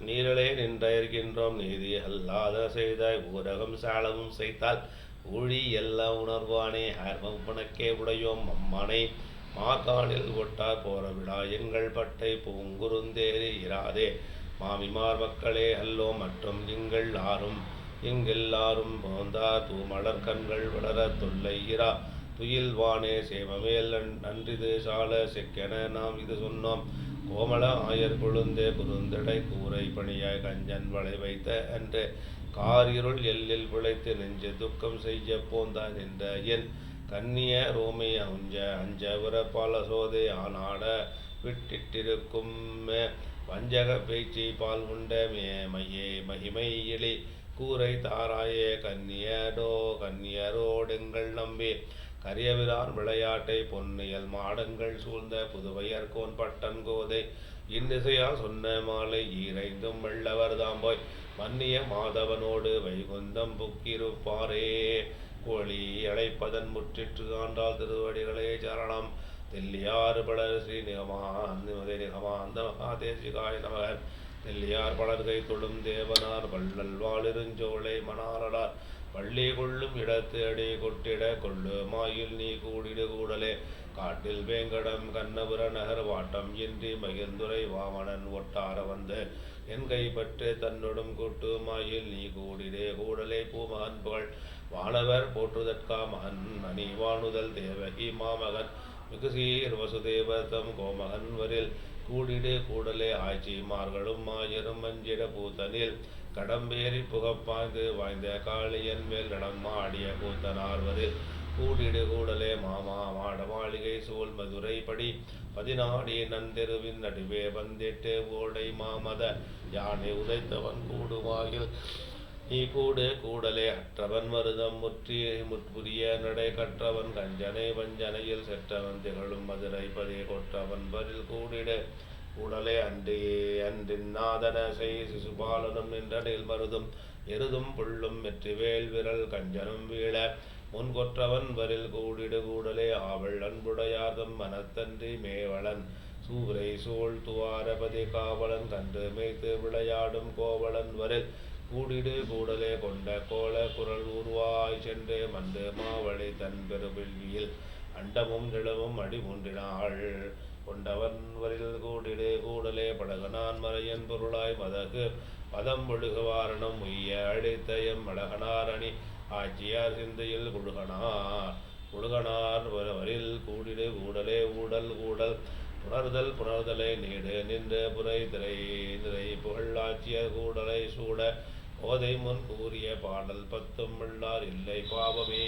நீரலே நின்றிருக்கின்றோம் நீதி அல்லாத செய்தாய் ஊரகம் சாலவும் செய்தால் ஊழி எல்லாம் உணர்வானே ஆர்வம் புனக்கே உடையோம் அம்மானை மாகாணில் ஒட்டா போற விழா எங்கள் பட்டை பூங்குருந்தேறி இராதே. மாமிமார் மக்களே அல்லோ மற்றும் எங்கள் ஆறும் எங்கெல்லாரும் போந்தார் தூமலர் கண்கள் வளர தொல்லை இரா. துயில் வானே சேமமேல் நன்றிது சால செக்கென நாம் இது சொன்னோம். கோமள ஆயர் கொழுந்தே குறுந்தடை கூரை பணியாய் கஞ்சன் வளை வைத்த அன்று. காரிருள் எல்லில் விளைத்து நெஞ்சு துக்கம் செய்ய போந்தான் என்ற என் கன்னிய ரோமை அஞ்ச அஞ்ச விரப்பால சோதை ஆனாட விட்டிட்டிருக்கும் வஞ்சக பேச்சு பால் உண்ட மே. மையே மகிமை இளி கூரை தாராயே கன்னியரோ கன்னியரோடுங்கள் நம்பி. கரியவிரான் விளையாட்டை பொன்னியல் மாடங்கள் சூழ்ந்த புதுவையர்கோன் பட்டன் கோதை இன்னிசையா சொன்ன மாலை ஈரைந்தும் வெள்ளவர் தாம்போய் மன்னிய மாதவனோடு வைகுந்தம் புக்கிருப்பாரே. கோழி அழைப்பதன் முற்றிற்று ஆண்டால் திருவடிகளே சரணம். தெல்லியாறு பலர் ஸ்ரீ நிகமான் நிமதை நிகமாந்த மகாதேசிகாய நமகன் நெல்லியார் பலர்கை தொழும் தேவனார் வள்ளல் வாளிருஞ்சோலை மணாரலார் பள்ளி கொள்ளும் இடத்து அடி கொட்டிட கொள்ளு மாயில் நீ கூடிடு கூடலே. காட்டில் வேங்கடம் கண்ணபுர நகர் வாட்டம் இன்றி மகிழ்ந்துரை வாமனன் ஒட்டார வந்து. என் கைப்பற்று தன்னுடும் கூட்டு மாயில் நீ கூடிடே கூடலே பூமகன் புகழ். வானவர் போற்றுதற்கா மகன் அணி வாணுதல் தேவகி மாமகன். மிகுசீர் வசுதேவதம் கோமகன்வரில் கூடிடு கூடலே ஆய்ச்சிமார்களும் மாயரும் மஞ்சிட பூத்தனில். கடம்பேறி புகப்பாய்ந்து வாய்ந்த காளியன் மேல் நடமாடிய கூத்தனார்வதில் கூடிடு கூடலே மாமா மாட மாளிகை சூழ் மதுரை படி. பதினாடி நந்தெருவின் நடுவே வந்திட்டு ஓடை மாமத. யானை உதைத்தவன் கூடுவாயில். நீ கூடு கூடலே அற்றவன் மருதம் முற்றி முற்புரிய நடை கற்றவன் கஞ்சனை வஞ்சனையில் செற்றவன் திகழும் மதுரை பதி கொற்றவன் பதில் கூடிட. உடலே அன்றி அன்றின் நாதன செய் சிசுபாலனும் நின்றனில் மருதும். எருதும் புள்ளும் வெற்றிவேல் விரல் கஞ்சனும் வீழ. முன்கொற்றவன் வரில் கூடிடு கூடலே ஆவள் அன்புடையார்தம் மனத்தன்றி மேவளன். சூரை சோழ் துவாரபதி காவலன் கன்று மேய்த்து விளையாடும் கோவலன் வரில் கூடிடு கூடலே கொண்ட கோல குரல் உருவாய் சென்று மந்து மாவழி தன் பெருவில்வியில் அண்டமும் நிலவும் அடி முன்றினாள். கொண்டவன் வரில் கூடிடு கூடலே படகனான் மறையன் பொருளாய் மதகு. பதம் ஒழுகுவாரணம் உய்ய அழித்த எம் அணி. ஆட்சியார் சிந்தையில் குழுகனார். குழுகனார் வரில் கூடிடு கூடலே ஊடல் கூடல் புணர்தல் புணர்தலை நீடு நின்று புரை திரை. திரை புகழாட்சியர் கூடலை சூட. ஓதை முன் கூறிய பாடல் பத்தும் உள்ளார் இல்லை பாவமே.